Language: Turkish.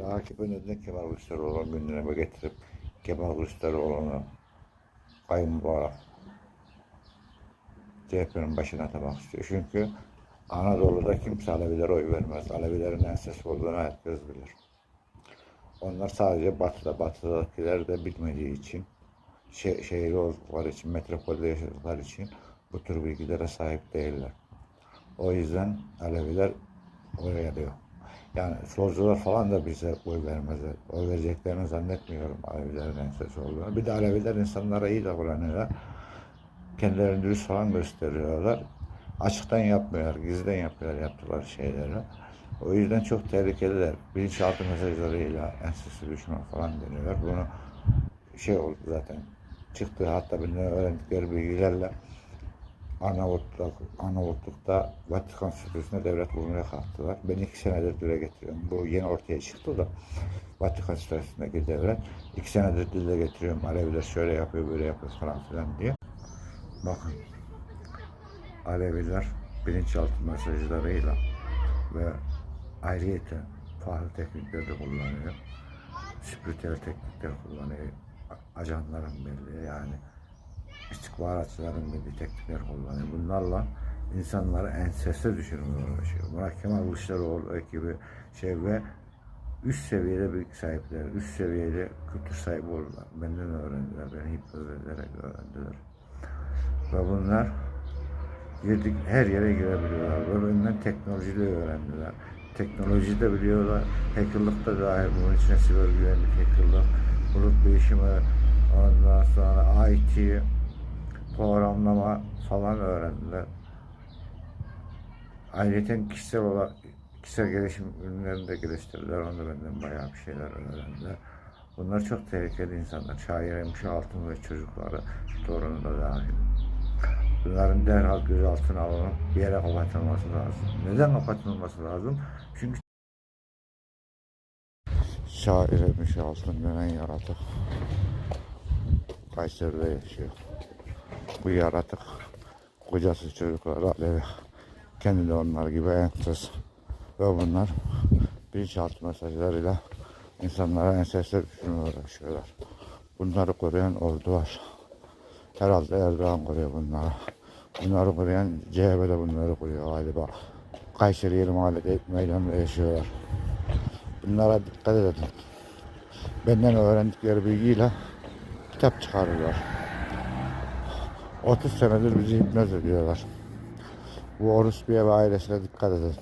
Şimdi AKP'nin neden Kemal Kılıçdaroğlu'nu gündeme getirip Kemal Kılıçdaroğlu'nu kayınbaba CHP'nin başına atamak istiyor. Çünkü Anadolu'da kimse Alevilere oy vermez. Alevilerin ensesi olduğunu herkes bilir. Onlar sadece batıda, batıdakiler de bilmediği için, şe şehirli oldukları için, metropolde yaşadıkları için bu tür bilgilere sahip değiller. O yüzden Aleviler oy veriyor. Yani solcular falan da bize oy vermezler. Oy vereceklerini zannetmiyorum Alevilerin ensesi olduğunu. Bir de Aleviler insanlara iyi davranıyorlar. Kendilerini dürüst falan gösteriyorlar. Açıktan yapmıyorlar, gizliden yapıyorlar yaptıkları şeyleri. O yüzden çok tehlikeliler. Bilinçaltı mesajlarıyla ensesi düşman falan deniyorlar. Bunu şey oldu zaten. Çıktı hatta bir öğrendikleri bilgilerle Arnavutluk, Arnavutluk'ta Vatikan Statüsü'ne devlet bulmaya kalktılar. Ben iki senedir dile getiriyorum. Bu yeni ortaya çıktı da Vatikan Statüsü'ndeki devlet. iki senedir dile getiriyorum. Aleviler şöyle yapıyor, böyle yapıyor falan filan diye. Bakın. Aleviler bilinçaltı mesajlarıyla ve ayrıyeten farklı teknikler de kullanıyor. Spiritüel teknikler kullanıyor. Ajanların belli yani istihbaratçıların bildiği teknikler kullanıyor. Bunlarla insanları enseste düşürmeye uğraşıyor. Murat Kemal Kılıçdaroğlu ekibi şey ve üst seviyede bilgi sahipleri, üst seviyede kültür sahibi oldular. Benden öğrendiler, beni hipnoz ederek öğrendiler. Ve bunlar girdik her yere girebiliyorlar. Ve benden teknolojiyi öğrendiler. Teknoloji de biliyorlar. Hackerlık da dahil bunun içine siber güvenlik, hackerlık, bulut bilişimi, ondan sonra IT, programlama falan öğrendiler. Ayrıca kişisel olarak kişisel gelişim ürünlerini de geliştirdiler. Onu da benden bayağı bir şeyler öğrendiler. Bunlar çok tehlikeli insanlar. Şair Hemşi Altın ve çocukları, torunu da dahil. Bunların derhal gözaltına alınıp bir yere kapatılması lazım. Neden kapatılması lazım? Çünkü Şair Hemşi Altın denen yaratık Kayseri'de yaşıyor. Bu yaratık kocası çocukları Alevi. Kendi de onlar gibi enfes. Ve bunlar bilinçaltı mesajlarıyla insanlara ensesle düşürmeye uğraşıyorlar. Bunları koruyan ordu var. Herhalde Erdoğan koruyor bunları. Bunları koruyan CHP de bunları koruyor galiba. Kayseri Yeri Mahallede meydanda yaşıyorlar. Bunlara dikkat edin. Benden öğrendikleri bilgiyle kitap çıkarırlar. 30 senedir bizi hipnoz ediyorlar. Bu Orus bir ve ailesine dikkat edin.